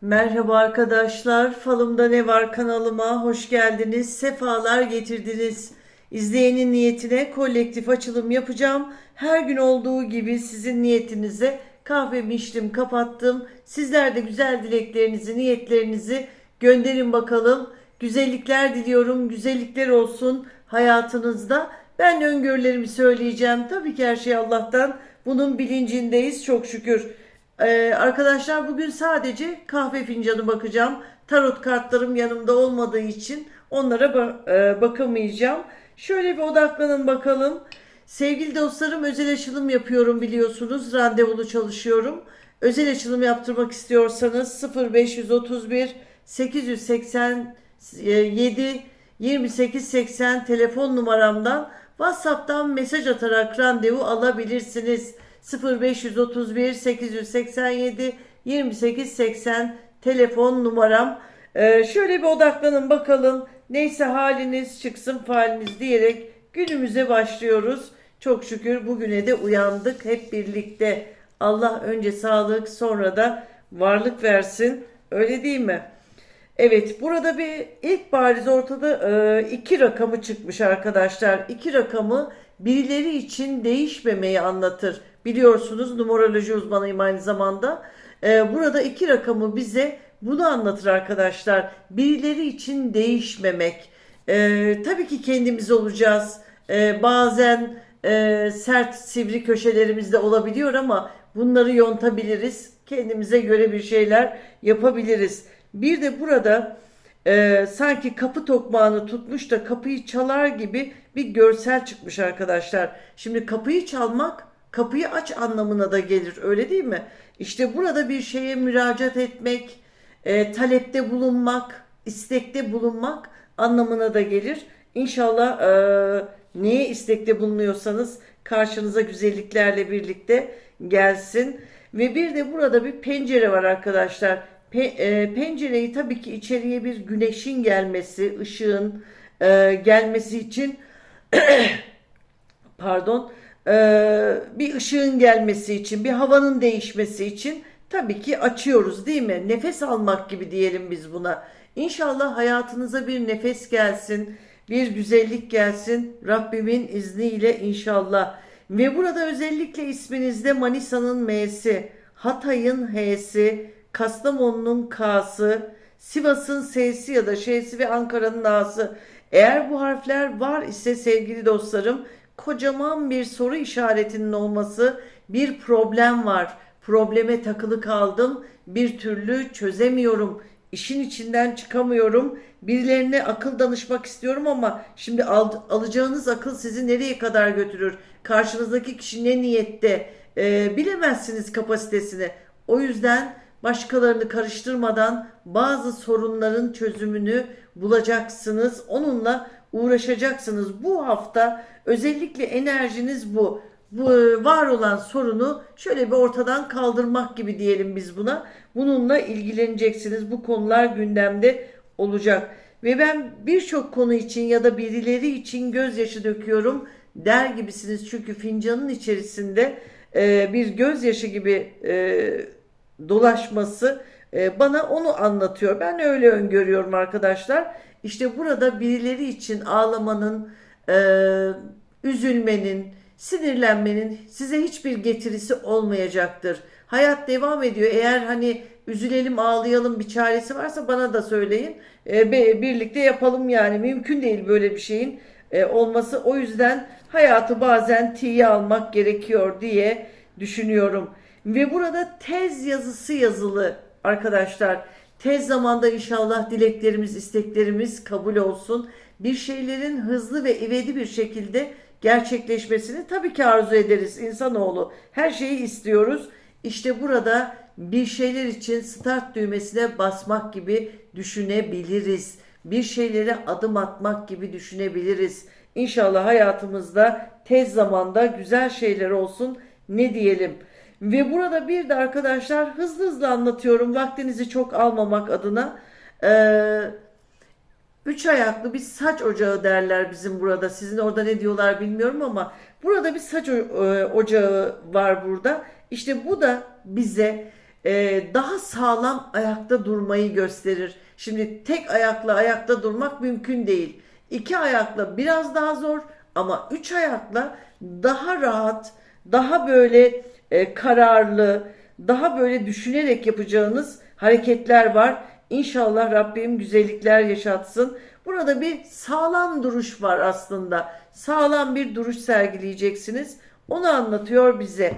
Merhaba arkadaşlar, Falımda Ne Var kanalıma hoş geldiniz, sefalar getirdiniz. İzleyenin niyetine kolektif açılım yapacağım. Her gün olduğu gibi sizin niyetinize kahvemi içtim, kapattım. Sizler de güzel dileklerinizi, niyetlerinizi gönderin bakalım. Güzellikler diliyorum, güzellikler olsun hayatınızda. Ben öngörülerimi söyleyeceğim. Tabii ki her şey Allah'tan. Bunun bilincindeyiz çok şükür. Ee, arkadaşlar bugün sadece kahve fincanı bakacağım. Tarot kartlarım yanımda olmadığı için onlara ba- e, bakamayacağım. Şöyle bir odaklanın bakalım. Sevgili dostlarım özel açılım yapıyorum biliyorsunuz. Randevulu çalışıyorum. Özel açılım yaptırmak istiyorsanız 0531 887 2880 telefon numaramdan WhatsApp'tan mesaj atarak randevu alabilirsiniz. 0531 887 2880 telefon numaram. Ee, şöyle bir odaklanın bakalım. Neyse haliniz çıksın faliniz diyerek günümüze başlıyoruz. Çok şükür bugüne de uyandık hep birlikte. Allah önce sağlık sonra da varlık versin. Öyle değil mi? Evet burada bir ilk bariz ortada e, iki rakamı çıkmış arkadaşlar. İki rakamı birileri için değişmemeyi anlatır. Biliyorsunuz numeroloji uzmanıyım aynı zamanda. E, burada iki rakamı bize bunu anlatır arkadaşlar. Birileri için değişmemek. E, tabii ki kendimiz olacağız. E, bazen e, sert sivri köşelerimizde olabiliyor ama bunları yontabiliriz. Kendimize göre bir şeyler yapabiliriz. Bir de burada e, sanki kapı tokmağını tutmuş da kapıyı çalar gibi bir görsel çıkmış arkadaşlar. Şimdi kapıyı çalmak kapıyı aç anlamına da gelir öyle değil mi? İşte burada bir şeye müracaat etmek, e, talepte bulunmak, istekte bulunmak anlamına da gelir. İnşallah e, neye istekte bulunuyorsanız karşınıza güzelliklerle birlikte gelsin. Ve bir de burada bir pencere var arkadaşlar. Pe- e, pencereyi tabii ki içeriye bir güneşin gelmesi, ışığın e, gelmesi için pardon bir ışığın gelmesi için, bir havanın değişmesi için tabii ki açıyoruz değil mi? Nefes almak gibi diyelim biz buna. İnşallah hayatınıza bir nefes gelsin, bir güzellik gelsin Rabbimin izniyle inşallah. Ve burada özellikle isminizde Manisa'nın M'si, Hatay'ın H'si, Kastamonu'nun K'sı, Sivas'ın S'si ya da Ş'si ve Ankara'nın A'sı. Eğer bu harfler var ise sevgili dostlarım kocaman bir soru işaretinin olması bir problem var. Probleme takılı kaldım. Bir türlü çözemiyorum. İşin içinden çıkamıyorum. Birilerine akıl danışmak istiyorum ama şimdi al- alacağınız akıl sizi nereye kadar götürür? Karşınızdaki kişi ne niyette? Ee, bilemezsiniz kapasitesini. O yüzden başkalarını karıştırmadan bazı sorunların çözümünü bulacaksınız. Onunla uğraşacaksınız. Bu hafta özellikle enerjiniz bu. Bu e, var olan sorunu şöyle bir ortadan kaldırmak gibi diyelim biz buna. Bununla ilgileneceksiniz. Bu konular gündemde olacak. Ve ben birçok konu için ya da birileri için gözyaşı döküyorum der gibisiniz. Çünkü fincanın içerisinde e, bir gözyaşı gibi e, dolaşması e, bana onu anlatıyor. Ben öyle öngörüyorum arkadaşlar. İşte burada birileri için ağlamanın, e, üzülmenin, sinirlenmenin size hiçbir getirisi olmayacaktır. Hayat devam ediyor. Eğer hani üzülelim, ağlayalım bir çaresi varsa bana da söyleyin. E, birlikte yapalım yani. Mümkün değil böyle bir şeyin olması. O yüzden hayatı bazen tiye almak gerekiyor diye düşünüyorum. Ve burada tez yazısı yazılı arkadaşlar. Tez zamanda inşallah dileklerimiz, isteklerimiz kabul olsun. Bir şeylerin hızlı ve ivedi bir şekilde gerçekleşmesini tabii ki arzu ederiz insanoğlu. Her şeyi istiyoruz. İşte burada bir şeyler için start düğmesine basmak gibi düşünebiliriz. Bir şeylere adım atmak gibi düşünebiliriz. İnşallah hayatımızda tez zamanda güzel şeyler olsun. Ne diyelim? Ve burada bir de arkadaşlar hızlı hızlı anlatıyorum vaktinizi çok almamak adına. Ee, üç ayaklı bir saç ocağı derler bizim burada. Sizin orada ne diyorlar bilmiyorum ama burada bir saç e, ocağı var burada. İşte bu da bize e, daha sağlam ayakta durmayı gösterir. Şimdi tek ayakla ayakta durmak mümkün değil. İki ayakla biraz daha zor ama üç ayakla daha rahat, daha böyle e, kararlı, daha böyle düşünerek yapacağınız hareketler var. İnşallah Rabbim güzellikler yaşatsın. Burada bir sağlam duruş var aslında. Sağlam bir duruş sergileyeceksiniz. Onu anlatıyor bize.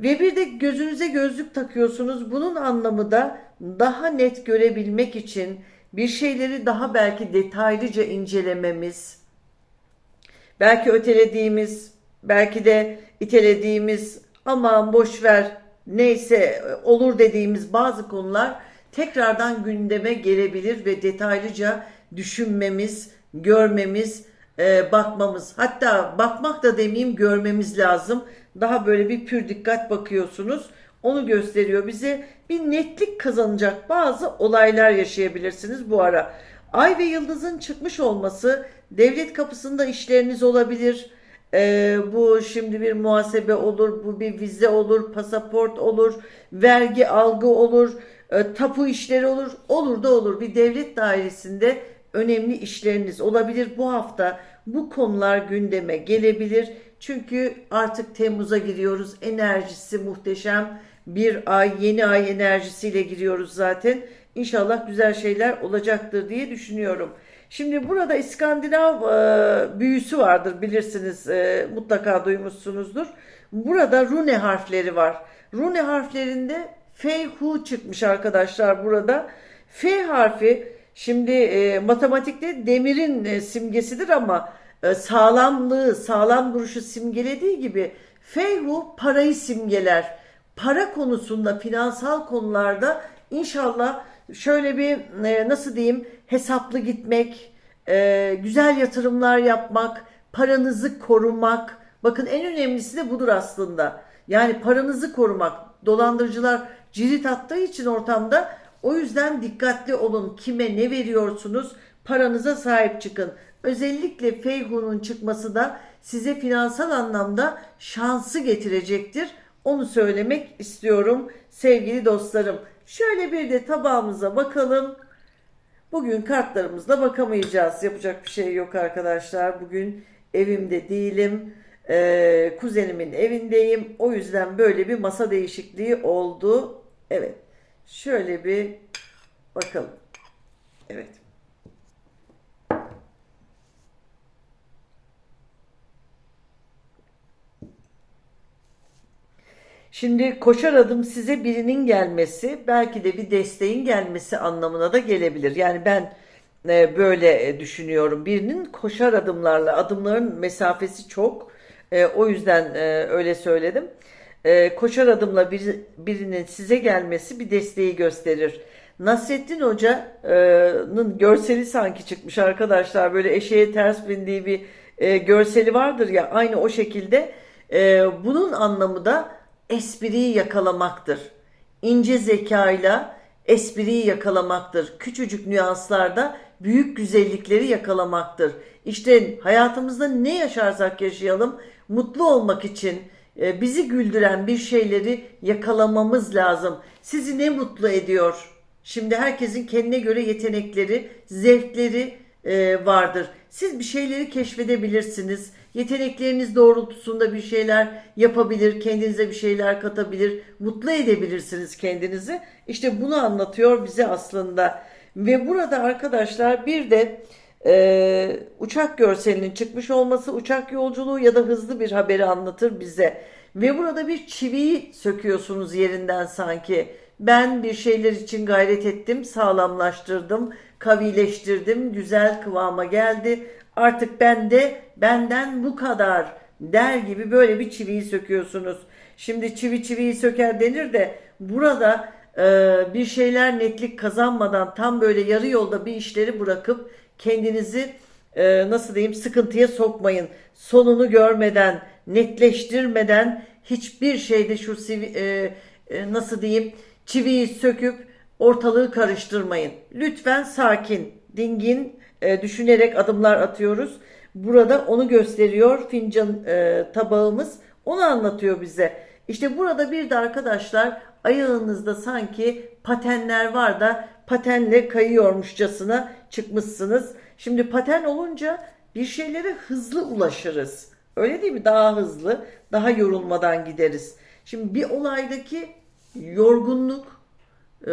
Ve bir de gözünüze gözlük takıyorsunuz. Bunun anlamı da daha net görebilmek için bir şeyleri daha belki detaylıca incelememiz, belki ötelediğimiz, belki de itelediğimiz aman boş ver neyse olur dediğimiz bazı konular tekrardan gündeme gelebilir ve detaylıca düşünmemiz, görmemiz, e, bakmamız hatta bakmak da demeyeyim görmemiz lazım. Daha böyle bir pür dikkat bakıyorsunuz. Onu gösteriyor bize. Bir netlik kazanacak bazı olaylar yaşayabilirsiniz bu ara. Ay ve yıldızın çıkmış olması devlet kapısında işleriniz olabilir. Ee, bu şimdi bir muhasebe olur, bu bir vize olur, pasaport olur, vergi algı olur, e, tapu işleri olur, olur da olur. Bir devlet dairesinde önemli işleriniz olabilir. Bu hafta bu konular gündeme gelebilir. Çünkü artık Temmuz'a giriyoruz. Enerjisi muhteşem. Bir ay, yeni ay enerjisiyle giriyoruz zaten. İnşallah güzel şeyler olacaktır diye düşünüyorum. Şimdi burada İskandinav e, büyüsü vardır bilirsiniz e, mutlaka duymuşsunuzdur. Burada rune harfleri var. Rune harflerinde F, Hu çıkmış arkadaşlar burada. F harfi şimdi e, matematikte demirin e, simgesidir ama e, sağlamlığı, sağlam duruşu simgelediği gibi F, Hu parayı simgeler. Para konusunda, finansal konularda inşallah şöyle bir e, nasıl diyeyim hesaplı gitmek, e, güzel yatırımlar yapmak, paranızı korumak. Bakın en önemlisi de budur aslında. Yani paranızı korumak. Dolandırıcılar cirit attığı için ortamda o yüzden dikkatli olun. Kime ne veriyorsunuz? Paranıza sahip çıkın. Özellikle Feyhu'nun çıkması da size finansal anlamda şansı getirecektir. Onu söylemek istiyorum sevgili dostlarım. Şöyle bir de tabağımıza bakalım. Bugün kartlarımızla bakamayacağız. Yapacak bir şey yok arkadaşlar. Bugün evimde değilim. Ee, kuzenimin evindeyim. O yüzden böyle bir masa değişikliği oldu. Evet. Şöyle bir bakalım. Evet. Şimdi koşar adım size birinin gelmesi, belki de bir desteğin gelmesi anlamına da gelebilir. Yani ben e, böyle e, düşünüyorum. Birinin koşar adımlarla, adımların mesafesi çok. E, o yüzden e, öyle söyledim. E, koşar adımla bir, birinin size gelmesi bir desteği gösterir. Nasrettin Hoca'nın görseli sanki çıkmış arkadaşlar. Böyle eşeğe ters bindiği bir e, görseli vardır ya aynı o şekilde. E, bunun anlamı da espriyi yakalamaktır. İnce zekayla espriyi yakalamaktır. Küçücük nüanslarda büyük güzellikleri yakalamaktır. İşte hayatımızda ne yaşarsak yaşayalım mutlu olmak için e, bizi güldüren bir şeyleri yakalamamız lazım. Sizi ne mutlu ediyor? Şimdi herkesin kendine göre yetenekleri, zevkleri e, vardır. Siz bir şeyleri keşfedebilirsiniz. Yetenekleriniz doğrultusunda bir şeyler yapabilir, kendinize bir şeyler katabilir, mutlu edebilirsiniz kendinizi. İşte bunu anlatıyor bize aslında. Ve burada arkadaşlar bir de e, uçak görselinin çıkmış olması uçak yolculuğu ya da hızlı bir haberi anlatır bize. Ve burada bir çiviyi söküyorsunuz yerinden sanki. Ben bir şeyler için gayret ettim, sağlamlaştırdım, kavileştirdim, güzel kıvama geldi. Artık ben de benden bu kadar der gibi böyle bir çiviyi söküyorsunuz. Şimdi çivi çiviyi söker denir de burada e, bir şeyler netlik kazanmadan tam böyle yarı yolda bir işleri bırakıp kendinizi e, nasıl diyeyim sıkıntıya sokmayın. Sonunu görmeden, netleştirmeden hiçbir şeyde şu sivi, e, e, nasıl diyeyim çiviyi söküp ortalığı karıştırmayın. Lütfen sakin, dingin e, düşünerek adımlar atıyoruz. Burada onu gösteriyor fincan e, tabağımız. Onu anlatıyor bize. İşte burada bir de arkadaşlar ayağınızda sanki patenler var da patenle kayıyormuşçasına çıkmışsınız. Şimdi paten olunca bir şeylere hızlı ulaşırız. Öyle değil mi? Daha hızlı, daha yorulmadan gideriz. Şimdi bir olaydaki yorgunluk, e,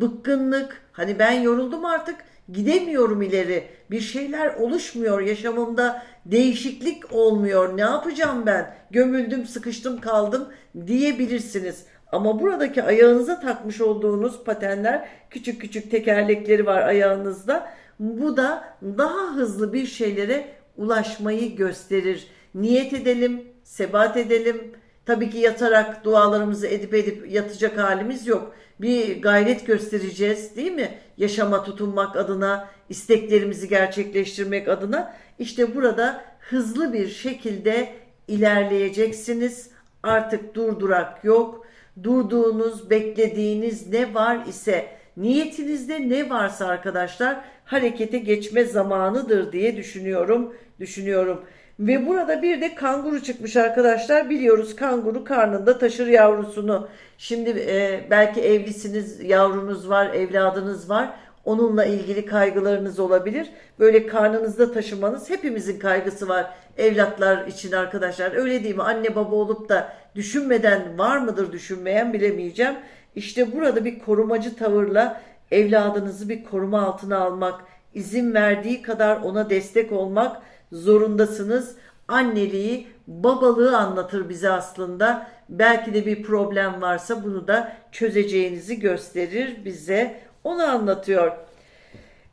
bıkkınlık, hani ben yoruldum artık gidemiyorum ileri. Bir şeyler oluşmuyor yaşamımda değişiklik olmuyor. Ne yapacağım ben? Gömüldüm, sıkıştım, kaldım diyebilirsiniz. Ama buradaki ayağınıza takmış olduğunuz patenler küçük küçük tekerlekleri var ayağınızda. Bu da daha hızlı bir şeylere ulaşmayı gösterir. Niyet edelim, sebat edelim. Tabii ki yatarak dualarımızı edip edip yatacak halimiz yok. Bir gayret göstereceğiz değil mi? Yaşama tutunmak adına, isteklerimizi gerçekleştirmek adına. İşte burada hızlı bir şekilde ilerleyeceksiniz. Artık durdurak yok. Durduğunuz, beklediğiniz ne var ise niyetinizde ne varsa arkadaşlar harekete geçme zamanıdır diye düşünüyorum. Düşünüyorum. Ve burada bir de kanguru çıkmış arkadaşlar. Biliyoruz kanguru karnında taşır yavrusunu. Şimdi e, belki evlisiniz, yavrunuz var, evladınız var. Onunla ilgili kaygılarınız olabilir. Böyle karnınızda taşımanız hepimizin kaygısı var. Evlatlar için arkadaşlar. Öyle değil mi? Anne baba olup da düşünmeden var mıdır düşünmeyen bilemeyeceğim. İşte burada bir korumacı tavırla evladınızı bir koruma altına almak, izin verdiği kadar ona destek olmak zorundasınız. Anneliği, babalığı anlatır bize aslında. Belki de bir problem varsa bunu da çözeceğinizi gösterir bize. Onu anlatıyor.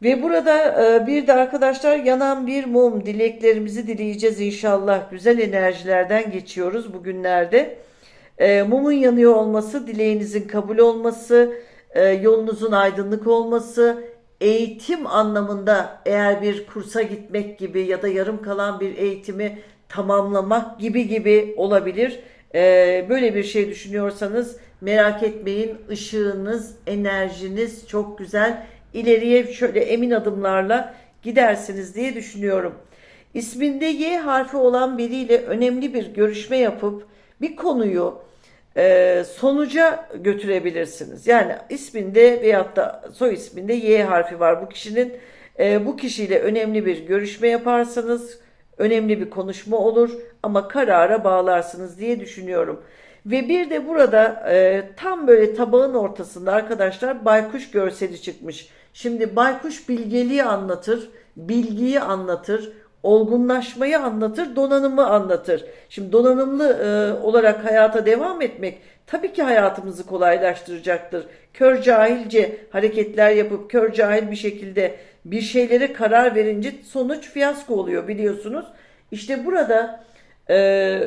Ve burada e, bir de arkadaşlar yanan bir mum dileklerimizi dileyeceğiz inşallah. Güzel enerjilerden geçiyoruz bugünlerde. E, mumun yanıyor olması, dileğinizin kabul olması, e, yolunuzun aydınlık olması, eğitim anlamında eğer bir kursa gitmek gibi ya da yarım kalan bir eğitimi tamamlamak gibi gibi olabilir. E, böyle bir şey düşünüyorsanız merak etmeyin ışığınız, enerjiniz çok güzel. İleriye şöyle emin adımlarla gidersiniz diye düşünüyorum. İsminde Y harfi olan biriyle önemli bir görüşme yapıp bir konuyu e, sonuca götürebilirsiniz. Yani isminde veyahut da soy isminde Y harfi var bu kişinin. E, bu kişiyle önemli bir görüşme yaparsınız. Önemli bir konuşma olur ama karara bağlarsınız diye düşünüyorum. Ve bir de burada e, tam böyle tabağın ortasında arkadaşlar baykuş görseli çıkmış. Şimdi baykuş bilgeliği anlatır, bilgiyi anlatır, olgunlaşmayı anlatır, donanımı anlatır. Şimdi donanımlı e, olarak hayata devam etmek tabii ki hayatımızı kolaylaştıracaktır. Kör cahilce hareketler yapıp kör cahil bir şekilde bir şeylere karar verince sonuç fiyasko oluyor biliyorsunuz. İşte burada e,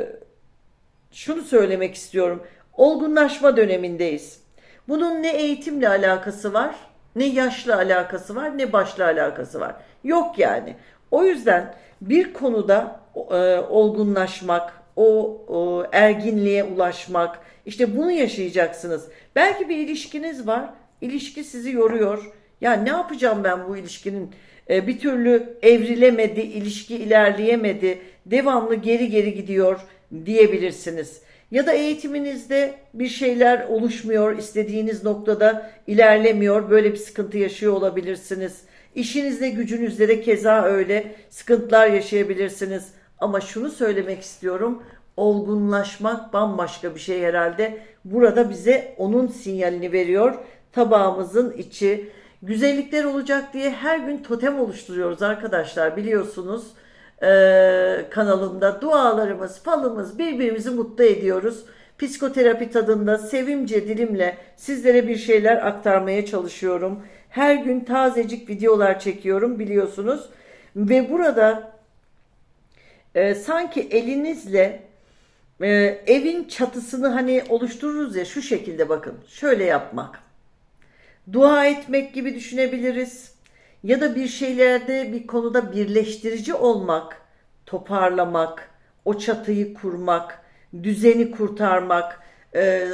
şunu söylemek istiyorum. Olgunlaşma dönemindeyiz. Bunun ne eğitimle alakası var, ne yaşla alakası var, ne başla alakası var. Yok yani. O yüzden bir konuda e, olgunlaşmak, o, o erginliğe ulaşmak, işte bunu yaşayacaksınız. Belki bir ilişkiniz var, ilişki sizi yoruyor. Ya ne yapacağım ben bu ilişkinin? E, bir türlü evrilemedi, ilişki ilerleyemedi, devamlı geri geri gidiyor diyebilirsiniz. Ya da eğitiminizde bir şeyler oluşmuyor, istediğiniz noktada ilerlemiyor, böyle bir sıkıntı yaşıyor olabilirsiniz. İşinizde, gücünüzde de keza öyle sıkıntılar yaşayabilirsiniz. Ama şunu söylemek istiyorum, olgunlaşmak bambaşka bir şey herhalde. Burada bize onun sinyalini veriyor. Tabağımızın içi güzellikler olacak diye her gün totem oluşturuyoruz arkadaşlar biliyorsunuz ee, kanalımda dualarımız, falımız birbirimizi mutlu ediyoruz. Psikoterapi tadında sevimce dilimle sizlere bir şeyler aktarmaya çalışıyorum. Her gün tazecik videolar çekiyorum biliyorsunuz. Ve burada e, sanki elinizle e, evin çatısını hani oluştururuz ya şu şekilde bakın. Şöyle yapmak. Dua etmek gibi düşünebiliriz ya da bir şeylerde bir konuda birleştirici olmak, toparlamak, o çatıyı kurmak, düzeni kurtarmak, e,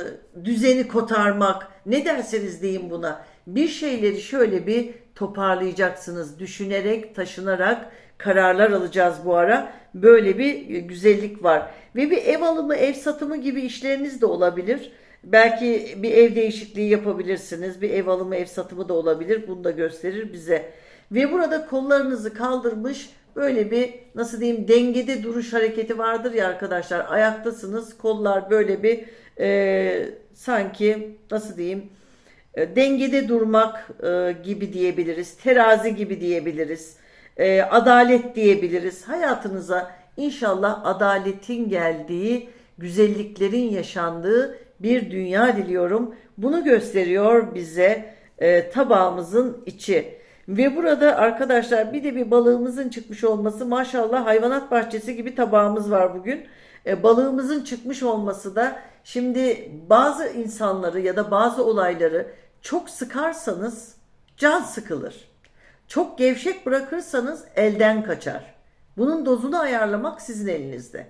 düzeni kotarmak ne derseniz deyin buna. Bir şeyleri şöyle bir toparlayacaksınız. Düşünerek, taşınarak kararlar alacağız bu ara. Böyle bir güzellik var. Ve bir ev alımı, ev satımı gibi işleriniz de olabilir. Belki bir ev değişikliği yapabilirsiniz. Bir ev alımı, ev satımı da olabilir. Bunu da gösterir bize. Ve burada kollarınızı kaldırmış böyle bir nasıl diyeyim dengede duruş hareketi vardır ya arkadaşlar. Ayaktasınız. Kollar böyle bir e, sanki nasıl diyeyim e, dengede durmak e, gibi diyebiliriz. Terazi gibi diyebiliriz. E, adalet diyebiliriz. Hayatınıza inşallah adaletin geldiği, güzelliklerin yaşandığı bir dünya diliyorum. Bunu gösteriyor bize e, tabağımızın içi. Ve burada arkadaşlar bir de bir balığımızın çıkmış olması maşallah hayvanat bahçesi gibi tabağımız var bugün. E, balığımızın çıkmış olması da şimdi bazı insanları ya da bazı olayları çok sıkarsanız can sıkılır. Çok gevşek bırakırsanız elden kaçar. Bunun dozunu ayarlamak sizin elinizde.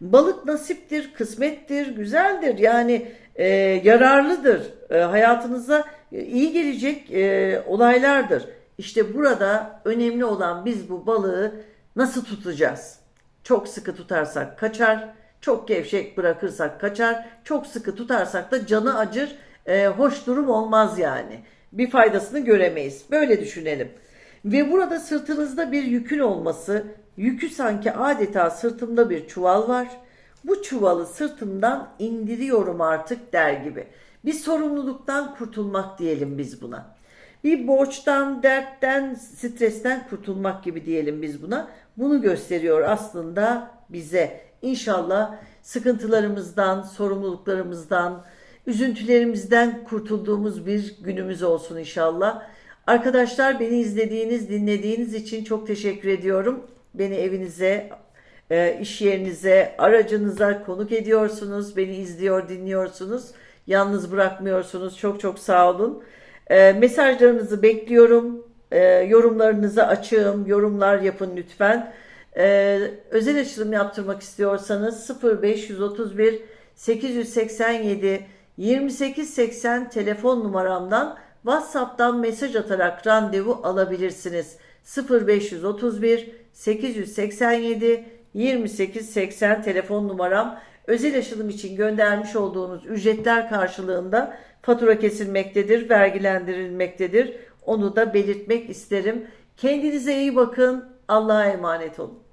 Balık nasiptir, kısmettir, güzeldir. Yani e, yararlıdır. E, hayatınıza iyi gelecek e, olaylardır. İşte burada önemli olan biz bu balığı nasıl tutacağız? Çok sıkı tutarsak kaçar, çok gevşek bırakırsak kaçar, çok sıkı tutarsak da canı acır, e, hoş durum olmaz yani. Bir faydasını göremeyiz. Böyle düşünelim. Ve burada sırtınızda bir yükün olması, yükü sanki adeta sırtımda bir çuval var. Bu çuvalı sırtımdan indiriyorum artık der gibi. Bir sorumluluktan kurtulmak diyelim biz buna. Bir borçtan, dertten, stresten kurtulmak gibi diyelim biz buna. Bunu gösteriyor aslında bize. İnşallah sıkıntılarımızdan, sorumluluklarımızdan, üzüntülerimizden kurtulduğumuz bir günümüz olsun inşallah. Arkadaşlar beni izlediğiniz, dinlediğiniz için çok teşekkür ediyorum. Beni evinize, e, iş yerinize, aracınıza konuk ediyorsunuz. Beni izliyor, dinliyorsunuz. Yalnız bırakmıyorsunuz. Çok çok sağ olun. E, mesajlarınızı bekliyorum. E, yorumlarınızı açığım. Yorumlar yapın lütfen. Özel açılım yaptırmak istiyorsanız 0531 887 2880 telefon numaramdan WhatsApp'tan mesaj atarak randevu alabilirsiniz. 0531 887 2880 telefon numaram. Özel açılım için göndermiş olduğunuz ücretler karşılığında fatura kesilmektedir, vergilendirilmektedir. Onu da belirtmek isterim. Kendinize iyi bakın. Allah'a emanet olun.